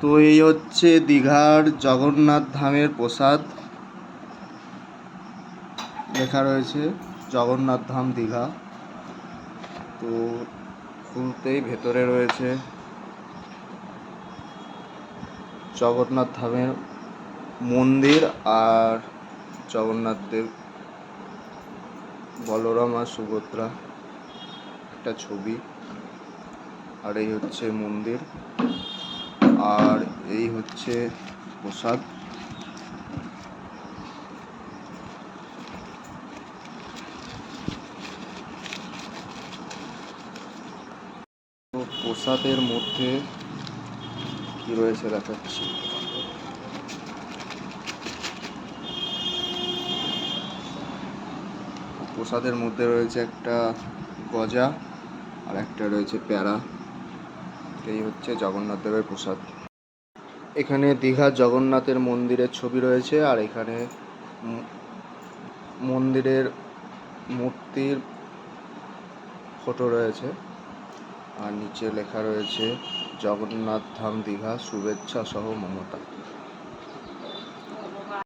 তো এই হচ্ছে দীঘার জগন্নাথ ধামের প্রসাদ। লেখা রয়েছে, জগন্নাথ ধাম দীঘা। তো খুলতেই ভেতরে রয়েছে জগন্নাথ ধামের মন্দির আর জগন্নাথ দেব, বলরাম আর সুভদ্রা একটা ছবি। আর এই হচ্ছে মন্দির। আর এই হচ্ছে প্রসাদ। প্রসাদের মধ্যে কি রয়েছে দেখাচ্ছি। প্রসাদের মধ্যে রয়েছে একটা গজা আর একটা রয়েছে প্যারা। এই হচ্ছে জগন্নাথ দেবের প্রসাদ। এখানে দীঘা জগন্নাথের মন্দিরের ছবি রয়েছে আর এখানে মন্দিরের মূর্তির ফটো রয়েছে। আর নিচে লেখা রয়েছে, জগন্নাথ ধাম দীঘা, শুভেচ্ছা সহ মমতা।